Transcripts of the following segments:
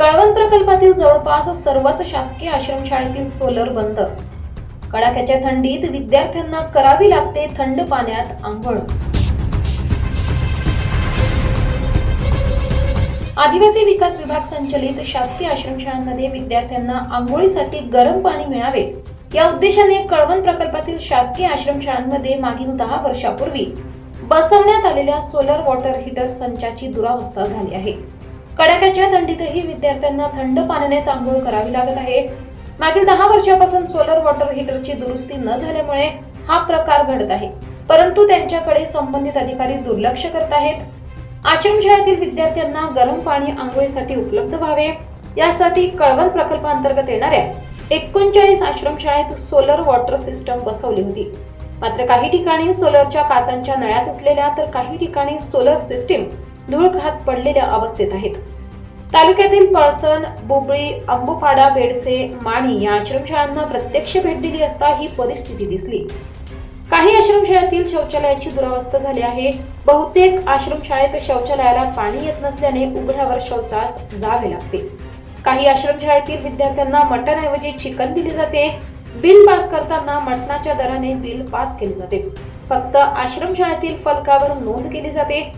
कळवण प्रकल्पातील जवळपास सर्वच शासकीय आश्रमशाळेतील सोलर बंद. कडाक्याच्या थंडीत विद्यार्थ्यांना करावी लागते थंड पाण्यात आंघोळ. आदिवासी विकास विभाग संचलित शासकीय आश्रमशाळांमध्ये विद्यार्थ्यांना आंघोळीसाठी गरम पाणी मिळावे. या उद्देशाने कळवण प्रकल्पातील शासकीय आश्रमशाळांमध्ये मागील दहा वर्षापूर्वी बसवण्यात आलेल्या सोलर वॉटर हीटर संचाची दुरावस्था झाली आहे. कडाक्याच्या थंडीतही विद्यार्थ्यांना थंड पाण्यानेच आंघोळ करावी लागत आहे. मागील दहा वर्षापासून सोलर वॉटर हीटरची दुरुस्ती न झाल्यामुळे हा प्रकार घडत आहे. परंतु त्यांच्याकडे संबंधित अधिकारी दुर्लक्ष करत आहेत. आश्रमशाळेतील विद्यार्थ्यांना गरम पाणी आंघोळीसाठी उपलब्ध व्हावे. यासाठी कळवण प्रकल्पांतर्गत येणाऱ्या एकोणचाळीस आश्रमशाळेत सोलर वॉटर सिस्टम बसवली होती. मात्र काही ठिकाणी सोलरच्या काचांच्या नळ्या तुटलेल्या तर काही ठिकाणी सोलर सिस्टीम धूळघात पडलेल्या अवस्थेत आहेत. तालुक्यातील पळसण बुबळी अंबुपाडा बेडसे माणी या आश्रमशाळांना प्रत्यक्ष भेट दिली असता ही परिस्थिती दिसली. काही आश्रमशाळेतील शौचालयाची दुरावस्था झाली आहे. बहुतेक आश्रमशाळेत शौचालयाला पाणी येत नसल्याने उघड्यावर शौचास जावे लागते. काही आश्रमशाळेतील विद्यार्थ्यांना मटणऐवजी चिकन दिले जाते. बिल पास करताना मटणाच्या दराने बिल पास केले जाते. फक्त आश्रमशाळेतील फलकावर नोंद केली जाते.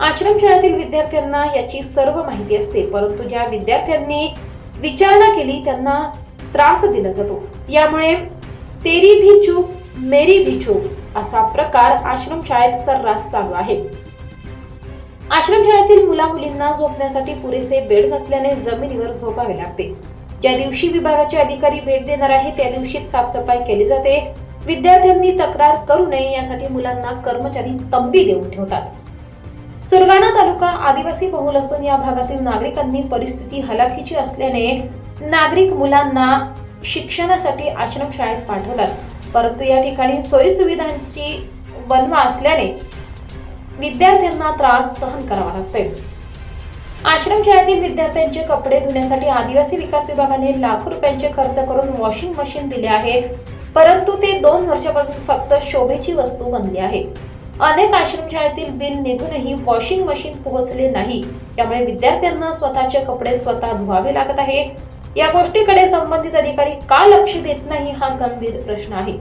आश्रमशाळेतील विद्यार्थ्यांना याची सर्व माहिती असते परंतु ज्या विद्यार्थ्यांनी विचारणा केली त्यांना त्रास दिला जातो. यामुळे तेरी भी चूक मेरी भी चूक असा प्रकार आश्रमशाळेत सर्रास चालू आहे. आश्रमशाळेतील मुला मुलींना झोपण्यासाठी पुरेसे बेड नसल्याने जमिनीवर झोपावे लागते. ज्या दिवशी विभागाचे अधिकारी भेट देणार आहे त्या दिवशीच साफसफाई केली जाते. विद्यार्थ्यांनी तक्रार करू नये यासाठी मुलांना कर्मचारी तंबी देऊन ठेवतात. सुरगाणा तालुका आदिवासी बहुल असून या भागातील नागरिकांनी परिस्थिती हलाखीची असल्याने नागरिक मुलांना शिक्षणासाठी आश्रमशाळेत पाठवतात. परंतु या ठिकाणी सोयीसुविधांची बनवा असल्याने विद्यार्थ्यांना त्रास सहन करावा लागतोय. आश्रमशाळेतील विद्यार्थ्यांचे कपडे धुण्यासाठी आदिवासी विकास विभागाने लाखो रुपयांचे खर्च करून वॉशिंग मशीन दिले आहे. परंतु ते दोन वर्षापासून फक्त शोभेची वस्तू बनली आहे. अनेक आश्रमशाळेतील बिल निघूनही वॉशिंग मशीन पोहोचले नाही. त्यामुळे विद्यार्थ्यांना स्वतःचे कपडे स्वतः धुवावे लागत आहे. या गोष्टीकडे संबंधित अधिकारी का लक्ष देत नाही हा गंभीर प्रश्न आहे.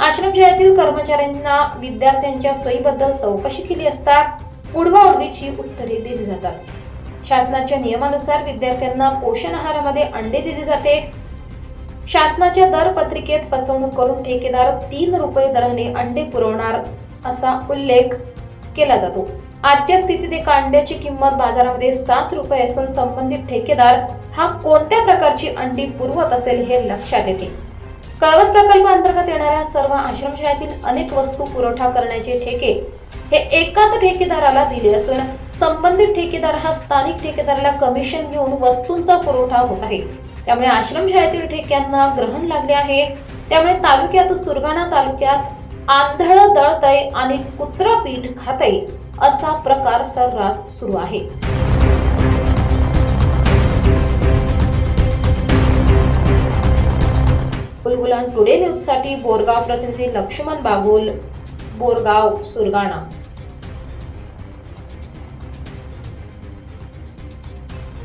आश्रमशाळेतील कर्मचाऱ्यांना विद्यार्थ्यांच्या सोयीबद्दल चौकशी केली असता उडवाउडवीची उत्तरे दिली जातात. शासनाच्या नियमानुसार विद्यार्थ्यांना पोषण आहारामध्ये अंडे दिले जाते. शासनाच्या दर पत्रिकेत फसवणूक करून ठेकेदार तीन रुपये दराने अंडे पुरवणार असा उल्लेख केला जातो. आजच्या स्थितीत एका अंड्याची किंमत बाजारामध्ये सात रुपये असून संबंधित ठेकेदार हा कोणत्या प्रकारची अंडी पुरवत असेल हे लक्षात येते कळवत प्रकल्प अंतर्गत येणाऱ्या सर्व आश्रमशाळेतील अनेक वस्तू पुरवठा करण्याचे ठेके हे एकाच ठेकेदाराला दिले असून संबंधित ठेकेदार हा स्थानिक ठेकेदाराला कमिशन घेऊन वस्तूंचा पुरवठा होत आहे. त्यामुळे आश्रमशाळेतील ठेक्यांना ग्रहण लागले आहे. त्यामुळे तालुक्यात सुरगाणा तालुक्यात आंधळ दळतय आणि कुत्र पीठ खातय असा प्रकार सर्रास सुरू आहे. बुलबुलान टुडे न्यूजसाठी बोरगाव प्रतिनिधी लक्ष्मण बागुल बोरगाव सुरगाणा.